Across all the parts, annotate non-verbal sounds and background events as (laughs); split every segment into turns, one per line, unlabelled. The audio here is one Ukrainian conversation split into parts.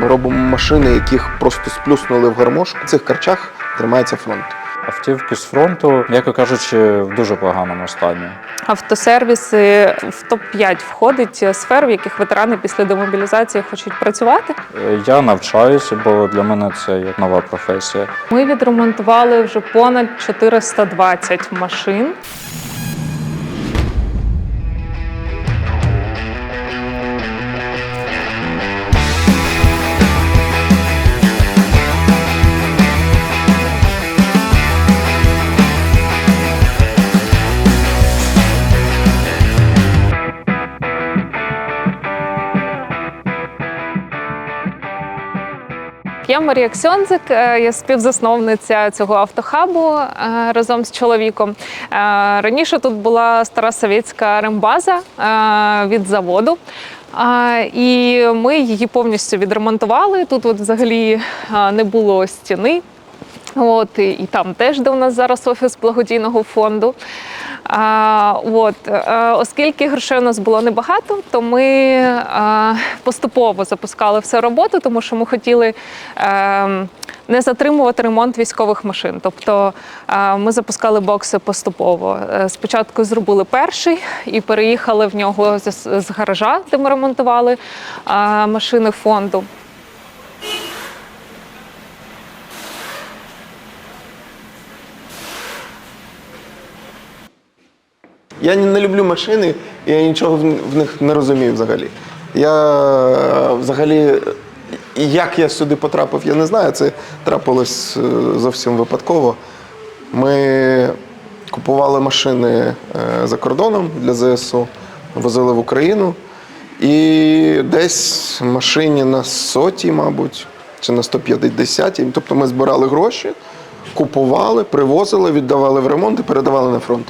Ми робимо машини, яких просто сплюснули в гармошку. В цих карчах тримається фронт.
Автівки з фронту, м'яко кажучи, в дуже поганому стані.
Автосервіси в топ-5 входить сфер, в яких ветерани після демобілізації хочуть працювати.
Е, Я навчаюся, бо для мене це як нова професія.
Ми відремонтували вже понад 420 машин. Марія Ксьонзик, е, я співзасновниця цього автохабу е, разом з чоловіком. Е, Раніше тут була стара совєтська рембаза від заводу. І ми її повністю відремонтували. Тут от взагалі не було стіни. От, і там теж, де у нас зараз офіс благодійного фонду. А, от, е, оскільки грошей у нас було небагато, то ми е, поступово запускали все роботу, тому що ми хотіли е, не затримувати ремонт військових машин. Тобто ми запускали бокси поступово. Спочатку зробили перший і переїхали в нього з, гаража, де ми ремонтували машини фонду.
Я не люблю машини, я нічого в них не розумію взагалі. Я взагалі, як я сюди потрапив, я не знаю. Це трапилось е, зовсім випадково. Ми купували машини е, за кордоном для ЗСУ, возили в Україну. І десь машині на соті, мабуть, чи на 150. Тобто ми збирали гроші, купували, привозили, віддавали в ремонт і передавали на фронт.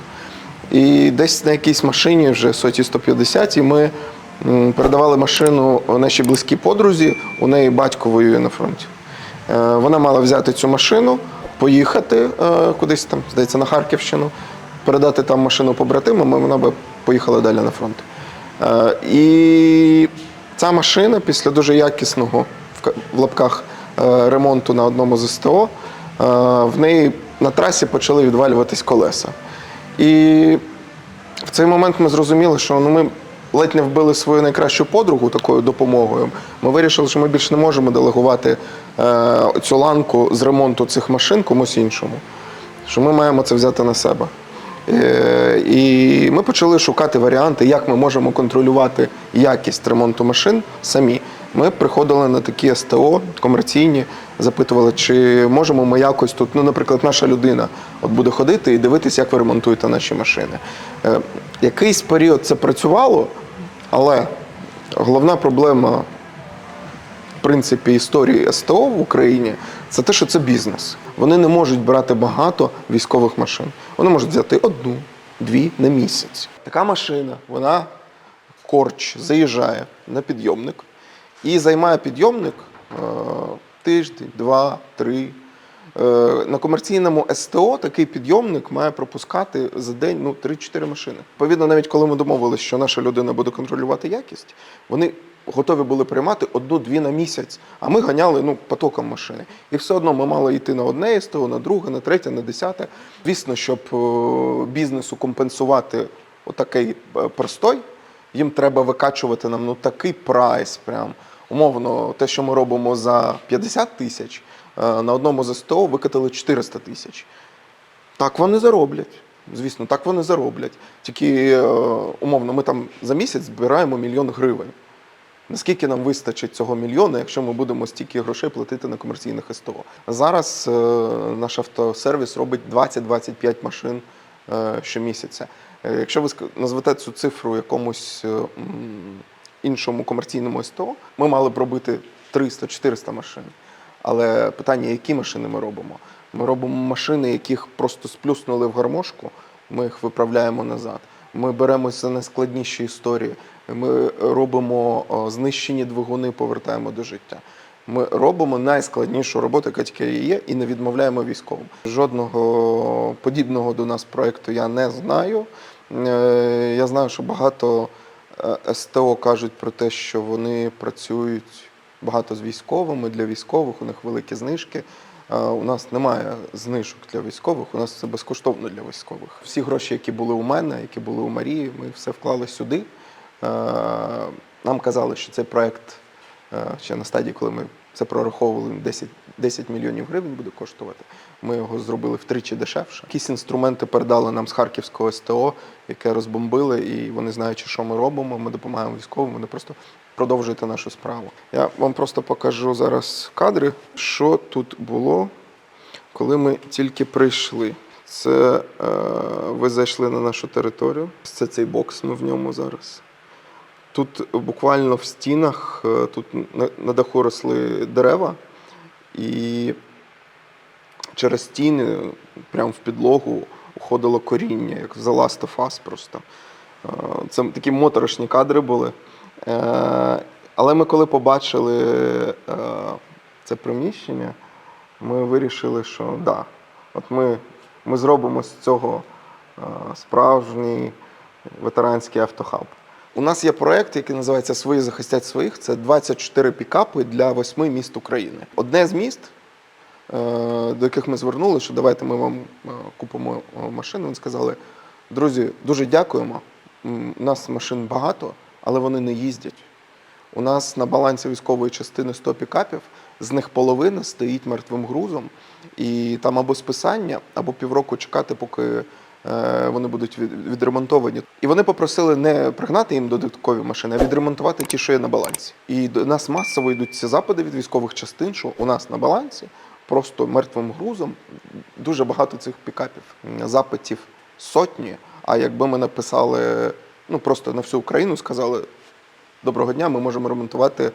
І десь на якійсь машині, вже соті 150, і ми передавали машину нашій близькій подрузі, у неї батько воює на фронті. Е, Вона мала взяти цю машину, поїхати е, кудись там, здається, на Харківщину, передати там машину побратимам, і вона би поїхала далі на фронт. Е, І ця машина після дуже якісного в лапках ремонту на одному з СТО, в неї на трасі почали відвалюватись колеса. І в цей момент ми зрозуміли, що ну, ми ледь не вбили свою найкращу подругу такою допомогою. Ми вирішили, що ми більше не можемо делегувати е, цю ланку з ремонту цих машин комусь іншому. Що ми маємо це взяти на себе. Е, і ми почали шукати варіанти, як ми можемо контролювати якість ремонту машин самі. Ми приходили на такі СТО комерційні, запитували, чи можемо ми якось тут, ну, наприклад, наша людина от буде ходити і дивитися, як ви ремонтуєте наші машини. Е, якийсь період це працювало, але головна проблема в принципі історії СТО в Україні це те, що це бізнес. Вони не можуть брати багато військових машин. Вони можуть взяти одну, дві на місяць. Така машина, вона корч заїжджає на підйомник і займає підйомник е, тиждень, два, три. Е, На комерційному СТО такий підйомник має пропускати за день ну, 3-4 машини. Відповідно, навіть коли ми домовилися, що наша людина буде контролювати якість, вони готові були приймати одну-дві на місяць, а ми ганяли ну, потоком машини. І все одно ми мали йти на одне СТО, на друге, на третє, на десяте. Звісно, щоб е, бізнесу компенсувати отакий простой, їм треба викачувати нам ну, такий прайс. Прям. Умовно, те, що ми робимо за 50 тисяч, е, на одному з СТО викатали 400 тисяч. Так вони зароблять. Звісно, так вони зароблять. Тільки, е, умовно, ми там за місяць збираємо мільйон гривень. Наскільки нам вистачить цього мільйона, якщо ми будемо стільки грошей платити на комерційних СТО? Зараз е, наш автосервіс робить 20-25 машин е, щомісяця. Е, якщо ви назвете цю цифру якомусь е, іншому комерційному СТО, ми мали б робити 300-400 машин. Але питання, які машини ми робимо? Ми робимо машини, яких просто сплюснули в гармошку, ми їх виправляємо назад. Ми беремося за найскладніші історії. Ми робимо знищені двигуни, повертаємо до життя. Ми робимо найскладнішу роботу, яка тільки є, і не відмовляємо військовим. Жодного подібного до нас проєкту я не знаю. Е, Я знаю, що багато СТО кажуть про те, що вони працюють багато з військовими. Для військових у них великі знижки. Е, У нас немає знижок для військових, у нас це безкоштовно для військових. Всі гроші, які були у мене, які були у Марії, ми все вклали сюди. Е, Нам казали, що цей проект е, ще на стадії, коли ми це прораховували, 10, 10 мільйонів гривень буде коштувати. Ми його зробили втричі дешевше. Якісь інструменти передали нам з Харківського СТО, яке розбомбили, і вони знаючи, що ми робимо. Ми допомагаємо військовим. Вони просто продовжуйте нашу справу. Я вам просто покажу зараз кадри, що тут було, коли ми тільки прийшли. Це е, ви зайшли на нашу територію. Це цей бокс. Ми в ньому зараз. Тут буквально в стінах, е, тут на, даху росли дерева, і через стіни, прямо в підлогу, уходило коріння, як в Last of Us просто. Е, Це такі моторошні кадри були. Е, Але ми коли побачили це приміщення, ми вирішили, що да, от ми, ми зробимо з цього справжній ветеранський автохаб. У нас є проект, який називається Свої захистять своїх. Це 24 пікапи для восьми міст України. Одне з міст, е, до яких ми звернули, що давайте ми вам е, купимо е, машину. Вони сказали: друзі, дуже дякуємо. У нас машин багато, але вони не їздять. У нас на балансі військової частини 100 пікапів, з них половина стоїть мертвим грузом, і там або списання, або півроку чекати, поки вони будуть від- відремонтовані. І вони попросили не пригнати їм додаткові машини, а відремонтувати ті, що є на балансі. І до нас масово йдуть ці запити від військових частин, що у нас на балансі просто мертвим грузом дуже багато цих пікапів. Запитів сотні. А якби ми написали ну просто на всю Україну, сказали. Доброго дня, ми можемо ремонтувати е,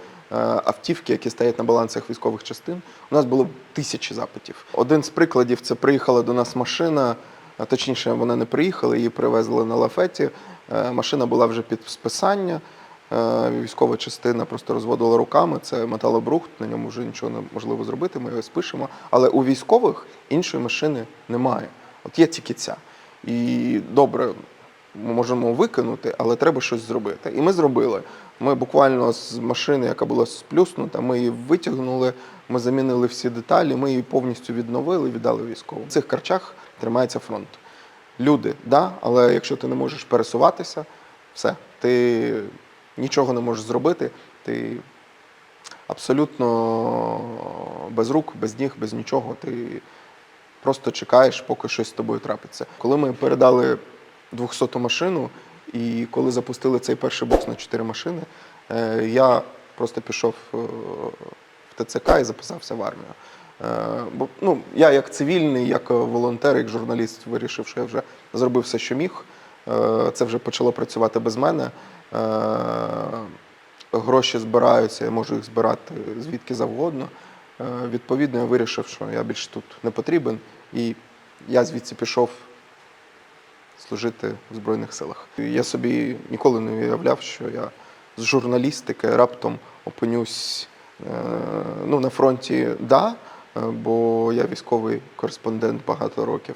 автівки, які стоять на балансах військових частин. У нас було тисячі запитів. Один з прикладів це приїхала до нас машина, а точніше, вона не приїхала, її привезли на лафеті. Е, Машина була вже під списання. Е, Військова частина просто розводила руками. Це металобрухт, на ньому вже нічого неможливо зробити. Ми його спишемо. Але у військових іншої машини немає. От є тільки ця. І добре, ми можемо викинути, але треба щось зробити. І ми зробили. Ми буквально з машини, яка була сплюснута, ми її витягнули, ми замінили всі деталі, ми її повністю відновили, віддали військовим. В цих карчах тримається фронт. Люди, да, але якщо ти не можеш пересуватися, все, ти нічого не можеш зробити, ти абсолютно без рук, без ніг, без нічого. Ти просто чекаєш, поки щось з тобою трапиться. Коли ми передали 200-ту машину, і коли запустили цей перший бокс на 4 машини, е, я просто пішов е, в ТЦК і записався в армію. Е, Бо ну, я як цивільний, як волонтер, як журналіст вирішив, що я вже зробив все, що міг. Е, Це вже почало працювати без мене. Е, Гроші збираються, я можу їх збирати звідки завгодно. Е, Відповідно, я вирішив, що я більше тут не потрібен, і я звідси пішов служити в Збройних силах. Я собі ніколи не уявляв, що я з журналістики раптом опинюсь е, ну, на фронті, да, е, бо я військовий кореспондент багато років.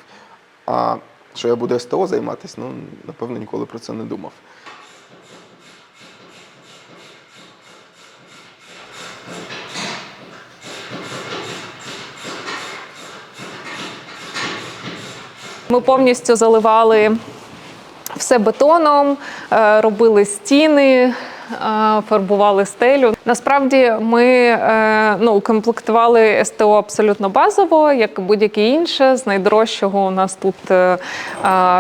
А що я буду СТО займатися, ну, напевно, ніколи про це не думав.
Ми повністю заливали все бетоном, е, робили стіни, е, фарбували стелю. Насправді ми е, ну, укомплектували СТО абсолютно базово, як будь-яке інше. З найдорожчого у нас тут е,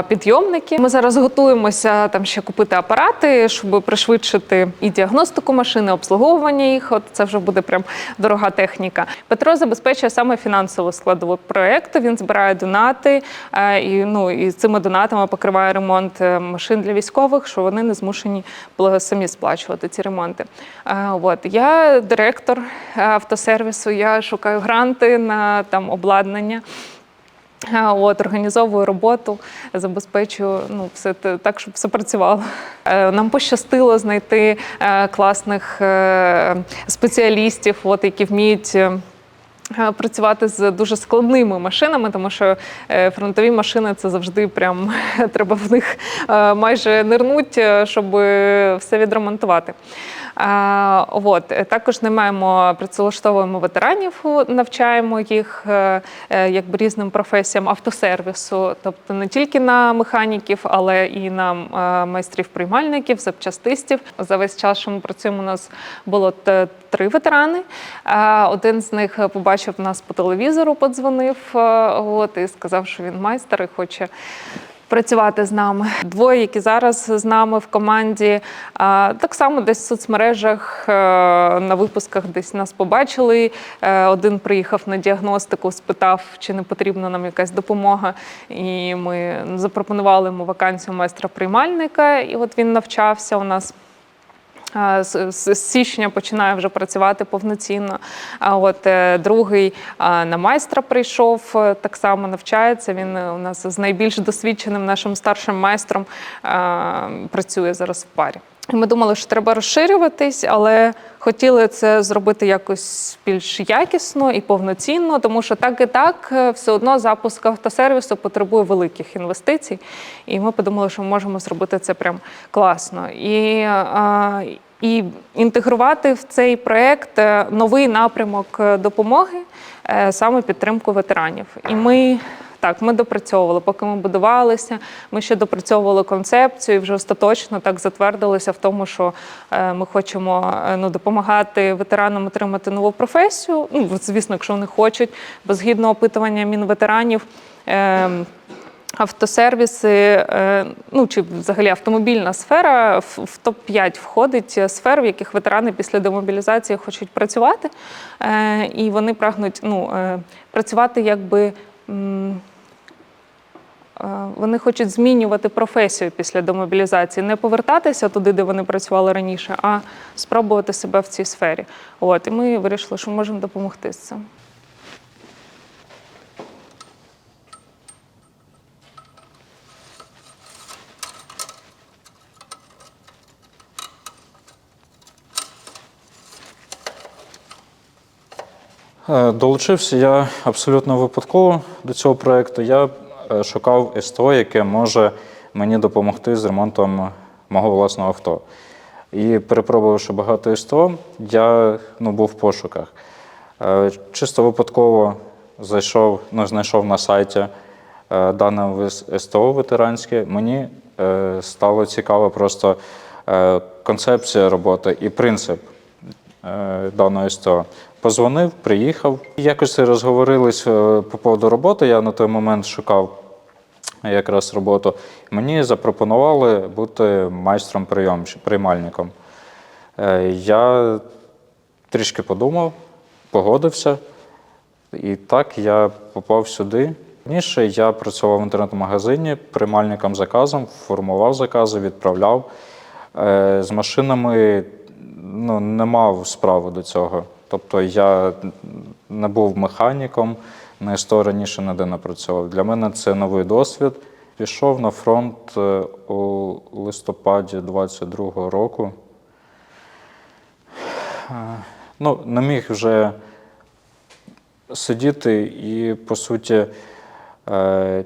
підйомники. Ми зараз готуємося там ще купити апарати, щоб пришвидшити і діагностику машини, обслуговування їх. От це вже буде прям дорога техніка. Петро забезпечує саме фінансову складову проєкту. Він збирає донати е, і ну і цими донатами покриває ремонт машин для військових, що вони не змушені були самі сплачувати ці ремонти. Е, От я директор автосервісу. Я шукаю гранти на там обладнання. Е, От, організовую роботу, забезпечую ну, все так, щоб все працювало. Е, Нам пощастило знайти класних спеціалістів, от, які вміють. Працювати з дуже складними машинами, тому що фронтові машини це завжди прям (laughs) треба в них майже нирнуть, е, щоб все відремонтувати. А, от. е, Також наймаємо, працевлаштовуємо ветеранів, навчаємо їх е, е, якби різним професіям автосервісу, тобто не тільки на механіків, але і на е, майстрів приймальників, запчастистів. За весь час, що ми працюємо, у нас було три ветерани. Е, Один з них побачив нас по телевізору, подзвонив е, от, і сказав, що він майстер і хоче працювати з нами. Двоє, які зараз з нами в команді, так само десь в соцмережах е, на випусках десь нас побачили. Е, Один приїхав на діагностику, спитав, чи не потрібна нам якась допомога. І ми запропонували йому вакансію майстра приймальника. І от він навчався у нас. З січня починає вже працювати повноцінно. А от е, другий на майстра прийшов, е, так само навчається. Він е, у нас з найбільш досвідченим нашим старшим майстром працює зараз в парі. Ми думали, що треба розширюватись, але хотіли це зробити якось більш якісно і повноцінно, тому що так і так е, все одно запуск автосервісу потребує великих інвестицій. І ми подумали, що ми можемо зробити це прям класно. І, і інтегрувати в цей проект е, новий напрямок е, допомоги, саме підтримку ветеранів. І ми так, ми допрацьовували, поки ми будувалися. Ми ще допрацьовували концепцію і вже остаточно так затвердилися в тому, що е, ми хочемо е, ну, допомагати ветеранам отримати нову професію. Ну, звісно, якщо вони хочуть, бо згідно опитування мінветеранів. Е, Автосервіси, ну чи взагалі автомобільна сфера в в топ-5 входить сфер, в яких ветерани після демобілізації хочуть працювати, Е, і вони прагнуть ну, працювати якби. Вони хочуть змінювати професію після демобілізації, не повертатися туди, де вони працювали раніше, а спробувати себе в цій сфері. От і ми вирішили, що можемо допомогти з цим.
Долучився я абсолютно випадково до цього проєкту. Я е, шукав СТО, яке може мені допомогти з ремонтом мого власного авто. І перепробувавши багато СТО, я ну, був в пошуках. Е, Чисто випадково зайшов, ну, знайшов на сайті е, дане СТО ветеранське. Мені е, стало цікаво просто е, концепція роботи і принцип е, даного СТО. Позвонив, приїхав. Якось розговорились е, по поводу роботи. Я на той момент шукав якраз роботу. Мені запропонували бути майстром приймальником. Е, Я трішки подумав, погодився. І так я попав сюди. Раніше я працював в інтернет-магазині приймальником заказом, формував закази, відправляв. Е, З машинами ну, не мав справи до цього. Тобто я не був механіком, на СТО раніше ніде не працював. Для мене це новий досвід. Пішов на фронт е, у листопаді 22-го року. Е, Ну, не міг вже сидіти і, по суті, е,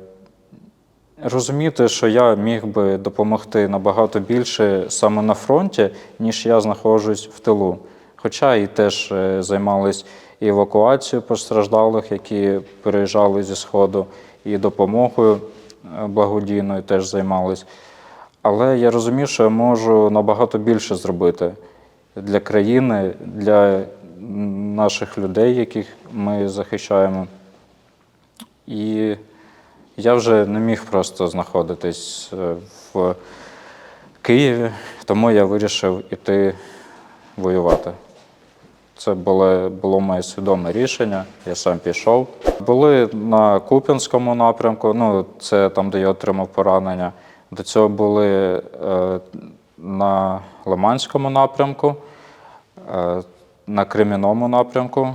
розуміти, що я міг би допомогти набагато більше саме на фронті, ніж я знаходжусь в тилу. Хоча і теж е, займались евакуацією постраждалих, які переїжджали зі Сходу, і допомогою е, благодійною теж займались. Але я розумів, що я можу набагато більше зробити для країни, для наших людей, яких ми захищаємо. І я вже не міг просто знаходитись е, в Києві, тому я вирішив іти воювати. Це було, було моє свідоме рішення, я сам пішов. Були на Куп'янському напрямку, ну, це там, де я отримав поранення. До цього були е, на Лиманському напрямку, е, на Кремінному напрямку.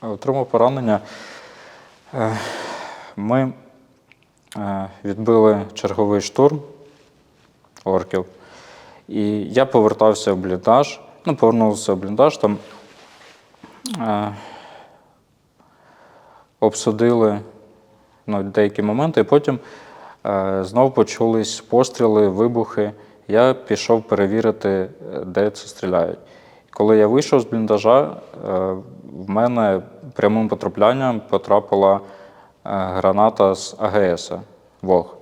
Отримав поранення. Е, ми е, відбили черговий штурм орків. І я повертався в бліндаж. Ну, повернувся в бліндаж, там обсудили ну, деякі моменти, і потім е, знов почулись постріли, вибухи. я пішов перевірити, е, де це стріляють. Коли я вийшов з бліндажа, е, в мене прямим потраплянням потрапила граната з АГС ВОГ.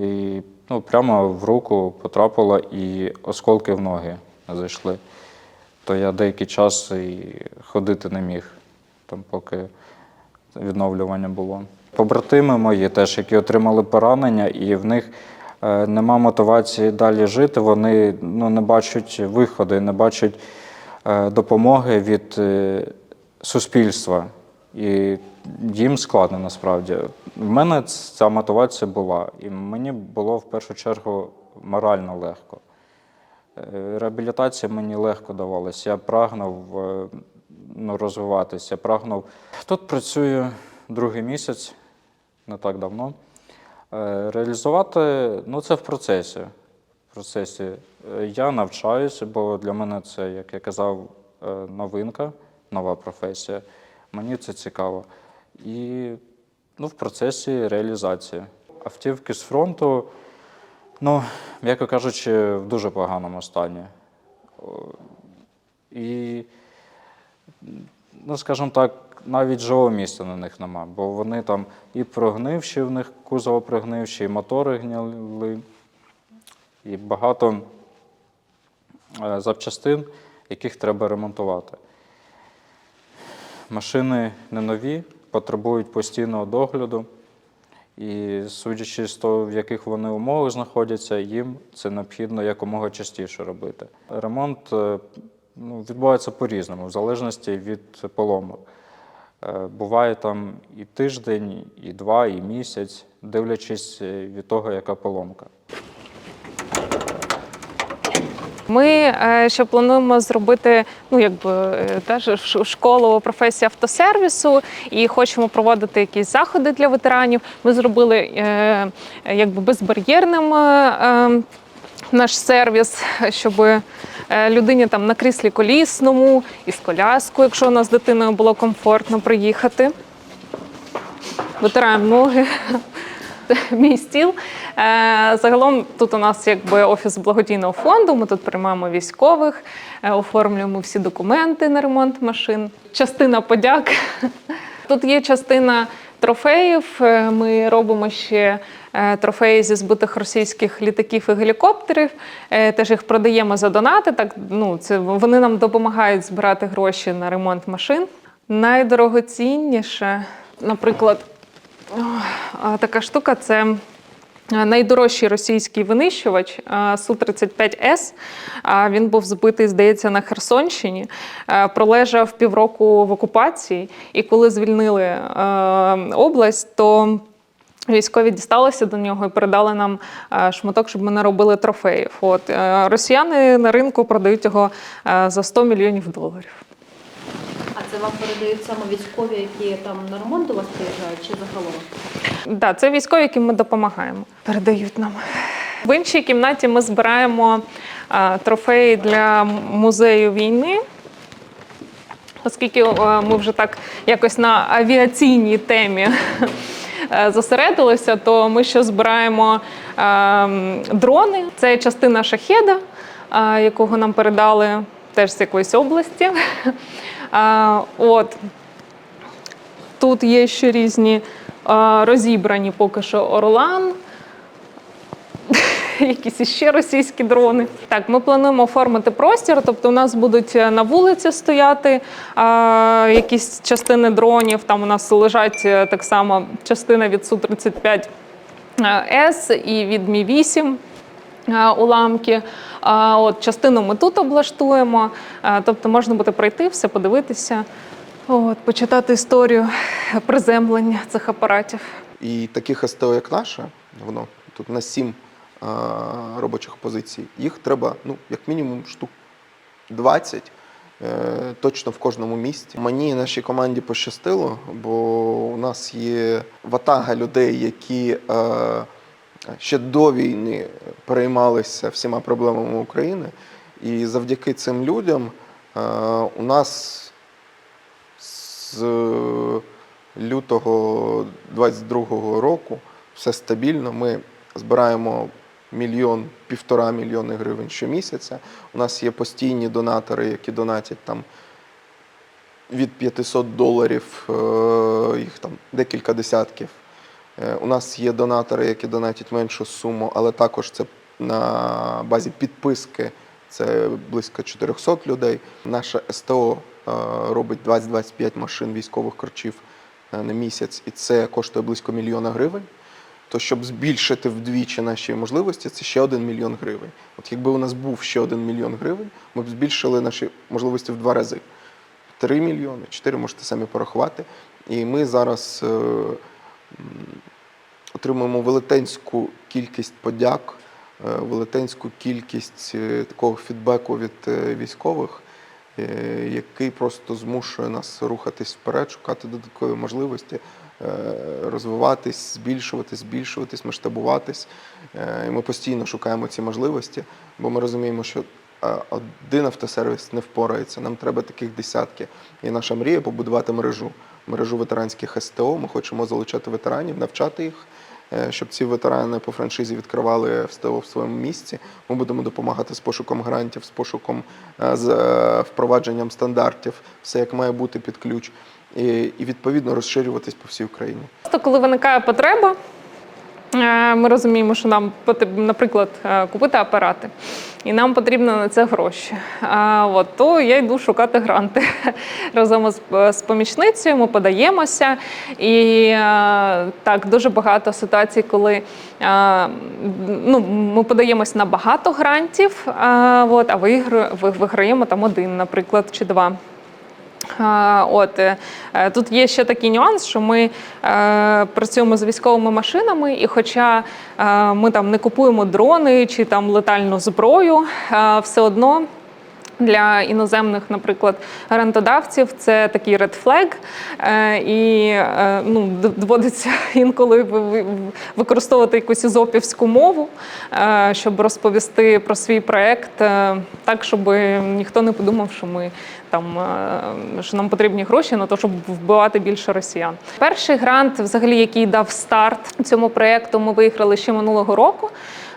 І ну, прямо в руку потрапила і осколки в ноги зайшли. То я деякий час і ходити не міг, там, поки відновлювання було. Побратими мої теж, які отримали поранення, і в них е, нема мотивації далі жити, вони ну, не бачать виходу, не бачать е, допомоги від е, суспільства. І їм складно насправді. В мене ця мотивація була, і мені було в першу чергу морально легко. Е, Реабілітація мені легко давалася. Я прагнув е, ну, розвиватися. Прагнув. Тут працюю другий місяць, не так давно. Е, Реалізувати ну, це в процесі. В процесі. Я навчаюся, бо для мене це, як я казав, новинка, нова професія. Мені це цікаво. І ну, в процесі реалізації. Автівки з фронту, ну, м'яко кажучи, в дуже поганому стані. І, ну, скажімо так, навіть живого місця на них нема, бо вони там і прогнивші, в них кузово прогнивші, і мотори гніли, і багато е, запчастин, яких треба ремонтувати. Машини не нові, потребують постійного догляду. І судячи з того, в яких вони умовах знаходяться, їм це необхідно якомога частіше робити. Ремонт е, ну, відбувається по-різному, в залежності від поломок. Е, Буває там і тиждень, і два, і місяць, дивлячись е, від того, яка поломка.
Ми е, ще плануємо зробити ну якби е, теж школу професії автосервісу і хочемо проводити якісь заходи для ветеранів. Ми зробили е, якби безбар'єрним. Наш сервіс, щоб людині там на кріслі колісному і з коляскою, якщо у нас з дитиною було комфортно приїхати. Витираємо ноги. (laughs) Мій стіл. Е, Загалом тут у нас якби офіс благодійного фонду. Ми тут приймаємо військових, е, оформлюємо всі документи на ремонт машин. Частина подяк. (laughs) Тут є частина трофеїв. Е, Ми робимо ще трофеї зі збитих російських літаків і гелікоптерів. Теж їх продаємо за донати. Так ну це вони нам допомагають збирати гроші на ремонт машин. Найдорогоцінніше, наприклад, Така штука це е, найдорожчий російський винищувач е, Су-35С. Він був збитий, здається, на Херсонщині, Е, пролежав півроку в окупації, і коли звільнили область, то Військові дісталися до нього і передали нам шматок, щоб ми не робили трофеїв. От росіяни на ринку продають його за 100 мільйонів доларів.
Вам передають саме військові, які там на ремонт до вас приїжджають, чи загалом?
Да, це військові, яким ми допомагаємо. Передають нам. В іншій кімнаті ми збираємо трофеї для музею війни. Оскільки ми вже так якось на авіаційній темі е, зосередилися, то ми ще збираємо дрони. Це частина шахеда, якого нам передали теж з якоїсь області. Е, От. Тут є ще різні е, розібрані поки що Орлан, (laughs) якісь іще російські дрони. Так, ми плануємо оформити простір, тобто у нас будуть е, на вулиці стояти е, якісь частини дронів. Там у нас лежать е, так само частина від Су-35 С і від Мі-8 е, уламки. А От частину ми тут облаштуємо, Е, тобто можна буде пройти, все подивитися, от, почитати історію приземлення цих апаратів.
І таких СТО, як наше, воно тут на сім а, робочих позицій, їх треба, ну, як мінімум, штук 20 е, точно в кожному місті. Мені і нашій команді пощастило, бо у нас є ватага людей, які е, ще до війни переймалися всіма проблемами України. І завдяки цим людям е, у нас з лютого 22-го року все стабільно. Ми збираємо мільйон, півтора мільйони гривень щомісяця. У нас є постійні донатори, які донатять там від 500 доларів, е, їх там декілька десятків. Е, У нас є донатори, які донатять меншу суму, але також це на базі підписки. Це близько 400 людей. Наше СТО е, робить 20-25 машин військових корчів е, на місяць, і це коштує близько мільйона гривень. То щоб збільшити вдвічі наші можливості, це ще один мільйон гривень. От якби у нас був ще один мільйон гривень, ми б збільшили наші можливості в два рази. 3 мільйони, 4 можете самі порахувати. І ми зараз отримуємо велетенську кількість подяк, е, велетенську кількість е, такого фідбеку від е, військових, який просто змушує нас рухатись вперед, шукати додаткові можливості, розвиватись, збільшуватись, збільшуватись, масштабуватись. І ми постійно шукаємо ці можливості, бо ми розуміємо, що один автосервіс не впорається. Нам треба таких десятки. І наша мрія побудувати мережу, мережу ветеранських СТО. Ми хочемо залучати ветеранів, навчати їх, е, щоб ці ветерани по франшизі відкривали СТО в своєму місці. Ми будемо допомагати з пошуком грантів, з пошуком е, з е, впровадженням стандартів, все як має бути під ключ. І, відповідно розширюватись по всій Україні.
Просто коли виникає потреба, ми розуміємо, що нам потрібно, наприклад, купити апарати, і нам потрібно на це гроші. А, От, то я йду шукати гранти (laughs) разом з, з помічницею. Ми подаємося. І а, так, дуже багато ситуацій, коли а, ну, ми подаємось на багато грантів, а, от, а вигра- виграємо там один, наприклад, чи два. От е, е, тут є ще такий нюанс, що ми е, працюємо з військовими машинами, і хоча ми там не купуємо дрони чи там летальну зброю, все одно. Для іноземних, наприклад, грантодавців це такий е, і е, ну, доводиться (laughs) інколи ви- ви- використовувати якусь ізопівську мову, е, щоб розповісти про свій проект, е, так, щоб ніхто не подумав, що ми там що нам потрібні гроші на те, щоб вбивати більше росіян. Перший грант, взагалі, який дав старт цьому проекту, ми виграли ще минулого року.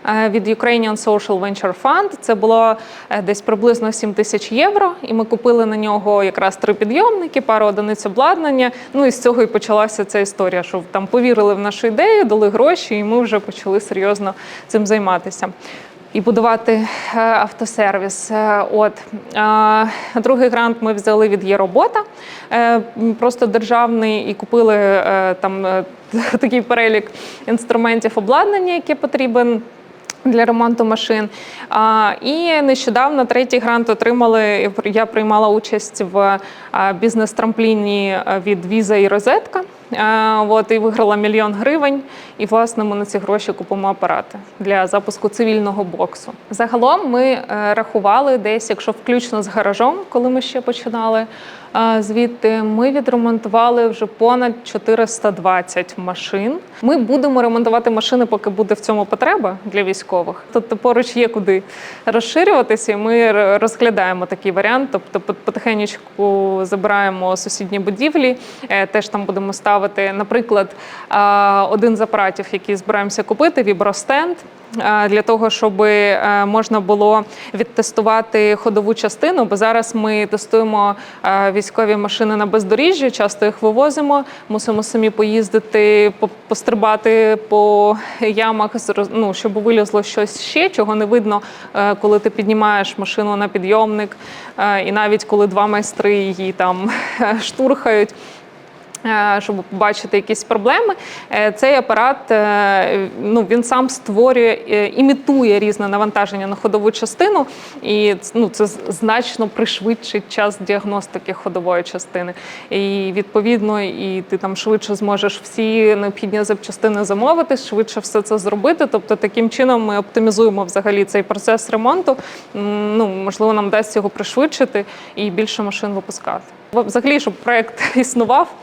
Е, Від Ukrainian Social Venture Fund це було е, десь приблизно 7 тисяч євро, і ми купили на нього якраз три підйомники, пару одиниць обладнання. Ну і з цього і почалася ця історія, що там повірили в нашу ідею, дали гроші, і ми вже почали серйозно цим займатися і будувати е, автосервіс. От другий грант ми взяли від є робота, е, просто державний, і купили там (laughs) такий перелік інструментів обладнання, яке потрібен. Для ремонту машин. І нещодавно третій грант отримали. Я приймала участь в бізнес-трампліні від Visa і Розетка. От, і виграла мільйон гривень. І, власне, ми на ці гроші купимо апарати для запуску цивільного боксу. Загалом ми е, рахували десь, якщо включно з гаражом, коли ми ще починали. Звідти ми відремонтували вже понад 420 машин. Ми будемо ремонтувати машини, поки буде в цьому потреба для військових. Тобто поруч є куди розширюватися. і Ми розглядаємо такий варіант. Тобто, пот- потихенечку забираємо сусідні будівлі. е, Теж там будемо ставити, наприклад, один з апаратів, який збираємося купити, вібростенд. Для того щоб е, можна було відтестувати ходову частину, бо зараз ми тестуємо е, військові машини на бездоріжжі, часто їх вивозимо, мусимо самі поїздити, пострибати по ямах, ну, щоб вилізло щось ще, чого не видно, е, коли ти піднімаєш машину на підйомник, і навіть коли два майстри її там (laughs) штурхають. Е, Щоб побачити якісь проблеми, Е, цей апарат е, ну, він сам створює, імітує різне навантаження на ходову частину, і ну, це значно пришвидшить час діагностики ходової частини. І відповідно, і ти там швидше зможеш всі необхідні запчастини замовити, швидше все це зробити. Тобто, таким чином ми оптимізуємо взагалі цей процес ремонту. Ну можливо, нам дасть його пришвидшити і більше машин випускати. Взагалі, щоб проект (laughs) існував.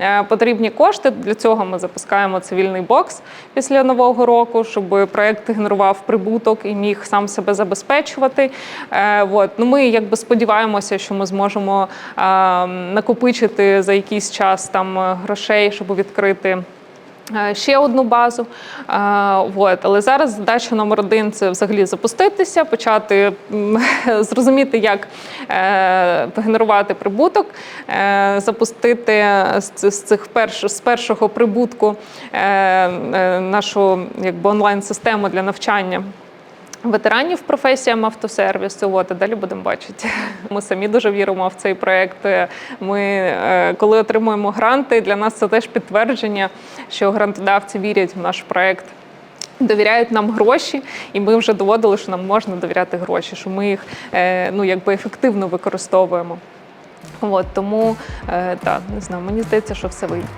Е, Потрібні кошти. Для цього ми запускаємо цивільний бокс після нового року, щоб проект генерував прибуток і міг сам себе забезпечувати. Е, От. Ну, ми якби сподіваємося, що ми зможемо е, накопичити за якийсь час там е, грошей, щоб відкрити. Е, ще одну базу. От. Але зараз задача номер один це взагалі запуститися, почати (laughs) зрозуміти, як е, генерувати прибуток, е, запустити з, цих перш, з першого прибутку е, е, нашу якби, онлайн-систему для навчання. Ветеранів професіям автосервісу, от, і далі будемо бачити. (laughs) Ми самі дуже віримо в цей проект. Ми, е, коли отримуємо гранти, для нас це теж підтвердження, що грантодавці вірять в наш проект. Довіряють нам гроші, і ми вже доводили, що нам можна довіряти гроші, що ми їх е, ну, якби ефективно використовуємо. От, тому е, так, не знаю, мені здається, що все вийде.